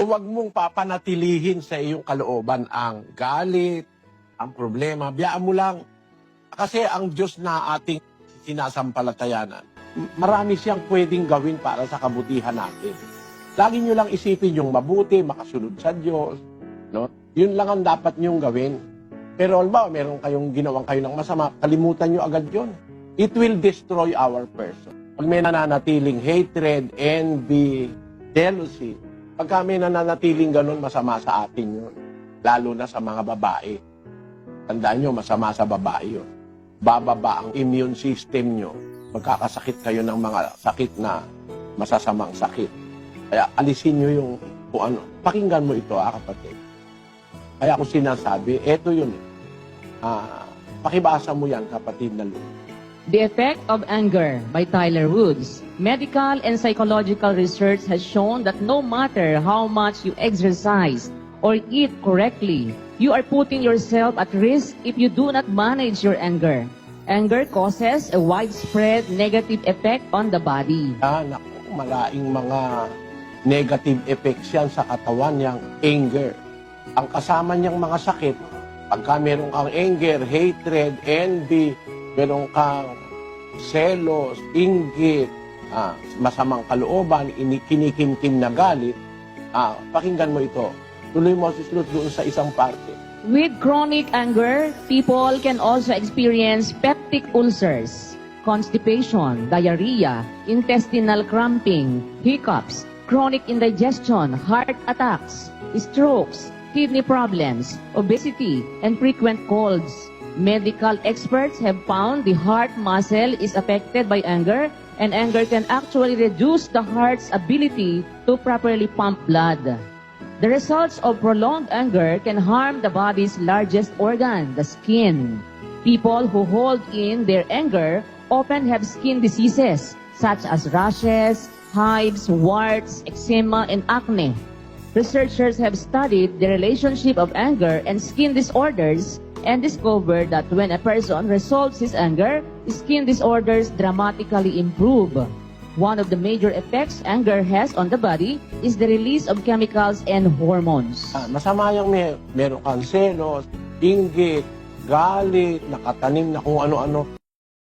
Huwag mong papanatilihin sa iyong kalooban ang galit, ang problema. Biyaan mo lang. Kasi ang Diyos na ating sinasampalatayanan, marami siyang pwedeng gawin para sa kabutihan natin. Lagi nyo lang isipin yung mabuti, makasunod sa Diyos. No? Yun lang ang dapat nyong gawin. Pero alba, meron kayong ginawang kayo ng masama, kalimutan nyo agad yun. It will destroy our person. Pag may nananatiling hatred, envy, jealousy, pagka may nananatiling ganun, masama sa atin yun. Lalo na sa mga babae. Tandaan nyo, masama sa babae yun. Bababa ang immune system nyo. Magkakasakit kayo ng mga sakit na masasamang sakit. Kaya alisin nyo yung kung ano. Pakinggan mo ito, ah, kapatid. Kaya ako sinasabi, eto yun. eh. Ah, pakibasa mo yan, kapatid na Lord. The Effect of Anger by Tyler Woods. Medical and psychological research has shown that no matter how much you exercise or eat correctly, you are putting yourself at risk if you do not manage your anger. Anger causes a widespread negative effect on the body. Ah, naku, malaing mga negative effects yan sa katawan niyang anger. Ang kasama niyang mga sakit, pagka meron kang anger, hatred, envy, meron kang selos, inggit, ah, masamang kalooban, ini- kinikimkim na galit, ah, pakinggan mo ito. Tuloy mo si Slot doon sa isang parte. With chronic anger, people can also experience peptic ulcers, constipation, diarrhea, intestinal cramping, hiccups, chronic indigestion, heart attacks, strokes, kidney problems, obesity, and frequent colds. Medical experts have found the heart muscle is affected by anger, and anger can actually reduce the heart's ability to properly pump blood. The results of prolonged anger can harm the body's largest organ, the skin. People who hold in their anger often have skin diseases such as rashes, hives, warts, eczema, and acne. Researchers have studied the relationship of anger and skin disorders and discovered that when a person resolves his anger, skin disorders dramatically improve. One of the major effects anger has on the body is the release of chemicals and hormones. Ah, masama yung may, meron kang selos, inggit, galit, nakatanim na kung ano-ano.